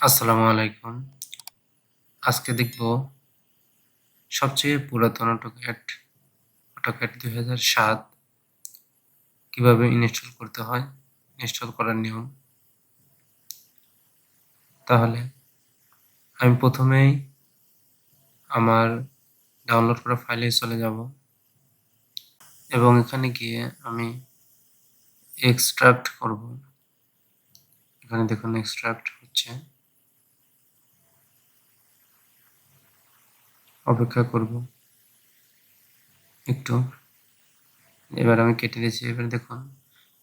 আসসালামু আলাইকুম। আজকে দেখব সবচেয়ে পুরাতন অটোক্যাড অটোক্যাড দুই হাজার সাত কীভাবে ইনস্টল করতে হয়, ইনস্টল করার নিয়ম। তাহলে আমি প্রথমেই আমার ডাউনলোড করা ফাইলে চলে যাব এবং এখানে গিয়ে আমি এক্সট্রাক্ট করব। এখানে দেখুন এক্সট্রাক্ট হচ্ছে। অপেক্ষা করব। একটু। এবার আমি কেটে দিয়েছি এবার দেখুন,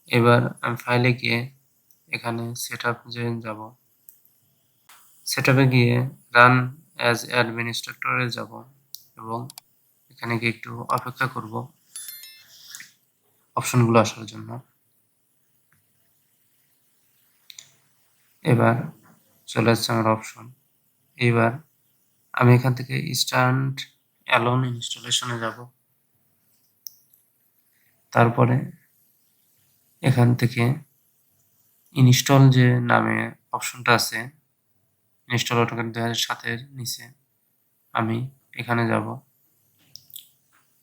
এবার আমি ফাইলে গিয়ে এখানে সেট আপ যাব। সেট গিয়ে রান অ্যাজ অ্যাডমিনিস্ট্রেটরে যাব এবং এখানে গিয়ে একটু অপেক্ষা করব অপশনগুলো আসার জন্য। এবার চলে আসছে আমার অপশন এবার আমি এখান থেকে স্ট্যান্ড অ্যালোন ইনস্টলেশনে যাব। তারপরে এখান থেকে ইনস্টল যে নামে অপশনটা আছে ইনস্টল অটোক্যাড দু হাজার সাতের নিচে আমি এখানে যাব।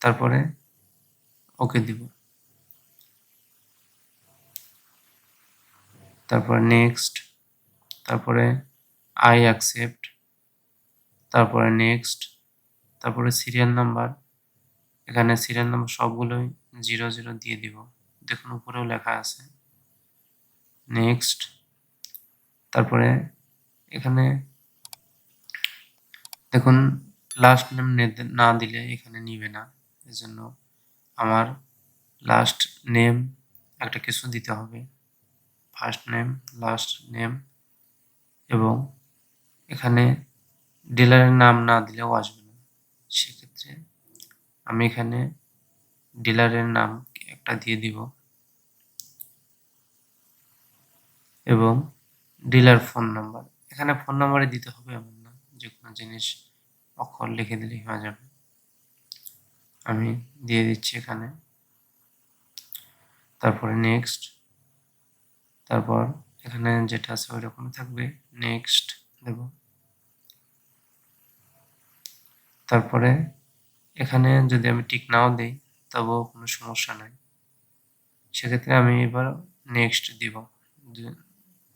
তারপরে ওকে দিব। তারপরে নেক্সট তারপরে আই অ্যাকসেপ্ট তারপরে নেক্সট তারপরে সিরিয়াল নাম্বার এখানে সিরিয়াল নাম্বার সবগুলোই জিরো জিরো দিয়ে দিব। দেখুন, উপরেও লেখা আছে। নেক্সট তারপরে এখানে দেখুন লাস্ট নেম না দিলে এখানে নিবে না। এজন্য আমার লাস্ট নেম একটা কিছু দিতে হবে। ফার্স্ট নেম লাস্ট নেম এবং এখানে ডিলারের নাম না দিলেও আসবে না। সেক্ষেত্রে আমি এখানে ডিলারের নাম একটা দিয়ে দিব এবং ডিলার ফোন নাম্বার। এখানে ফোন নাম্বারে দিতে হবে এমন না, যে কোনো জিনিস অক্ষর লিখে দিলেই হয়ে যাবে। আমি দিয়ে দিচ্ছি এখানে। তারপরে নেক্সট তারপর এখানে যেটা আছে ওই রকম থাকবে। নেক্সট দেব। তারপরে এখানে যদি আমি টিক নাও দিই, তবুও কোনো সমস্যা নাই। সেক্ষেত্রে আমি এবার নেক্সট দিব।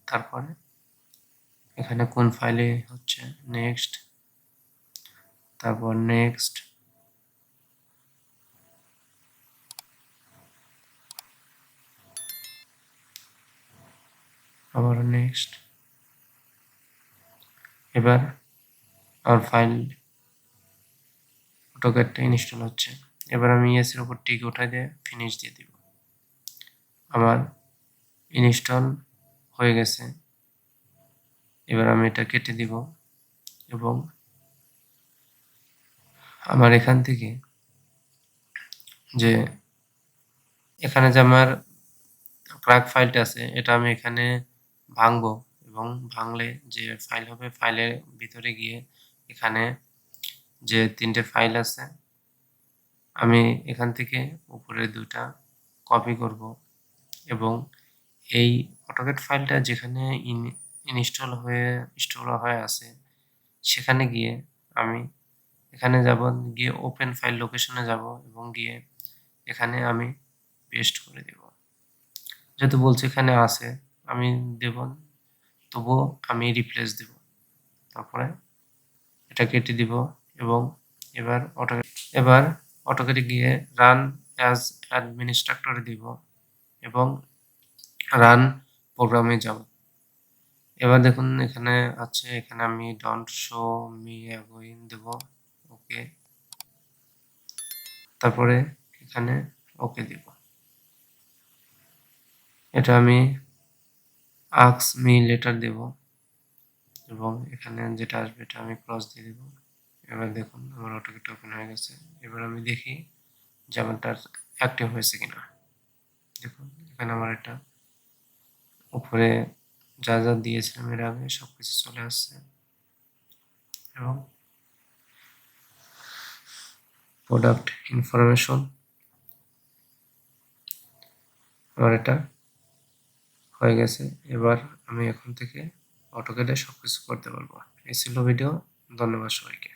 তারপরে এখানে কোন ফাইলে হচ্ছে নেক্সট তারপর নেক্সট আবার নেক্সট এবার আমার ফাইল অটোক্যাডটা ইনস্টল হচ্ছে। এবার আমি ইয়েসের উপর টিক উঠাই দিয়ে ফিনিশ দিয়ে দিব। আমার ইনস্টল হয়ে গেছে। এবার আমি এটা কেটে দিব এবং আমার এখান থেকে যে এখানে যে আমার ক্রাক ফাইলটা আছে, এটা আমি এখানে ভাঙবো এবং ভাঙলে যে ফাইল হবে ফাইলের ভিতরে গিয়ে এখানে যে তিনটে ফাইল আছে, আমি এখান থেকে উপরে দুটা কপি করব এবং এই অটোকেট ফাইলটা যেখানে ইনস্টল হয়ে ইনস্টল হয়ে আছে, সেখানে গিয়ে আমি এখানে যাব, গিয়ে ওপেন ফাইল লোকেশনে যাব এবং গিয়ে এখানে আমি পেস্ট করে দেব। যেহেতু বলছে এখানে আছে, আমি দেব, তবুও আমি রিপ্লেস দেব। তারপরে এটা কেটে দিব। এবং এবার অটো এবার অটোকেটে গিয়ে রান অ্যাজ অ্যাডমিনিস্ট্রাক্টরে দিব এবং রান প্রোগ্রামে যাব। এবার দেখুন এখানে আছে, এখানে আমি ডন্ট শো মি অ্যাগোইন দেব ওকে তারপরে এখানে ওকে দিব। এটা আমি আক্স মি লেটার দেব এবং এখানে যেটা আসবে এটা আমি ক্রস দিয়ে দেব। এবার দেখুন, আমার অটোকেট ওপেন হয়ে গেছে। এবার আমি দেখি যে আমারটার অ্যাক্টিভ হয়েছে কিনা। দেখুন, এখানে আমার এটা উপরে যা যা দিয়েছিলাম এর আগে সব কিছু চলে আসছে। এবং প্রোডাক্ট ইনফরমেশন আমার এটা হয়ে গেছে। এবার আমি এখন থেকে অটোক্যাডে সবকিছু করতে পারব। এই ছিল ভিডিও ধন্যবাদ সবাইকে।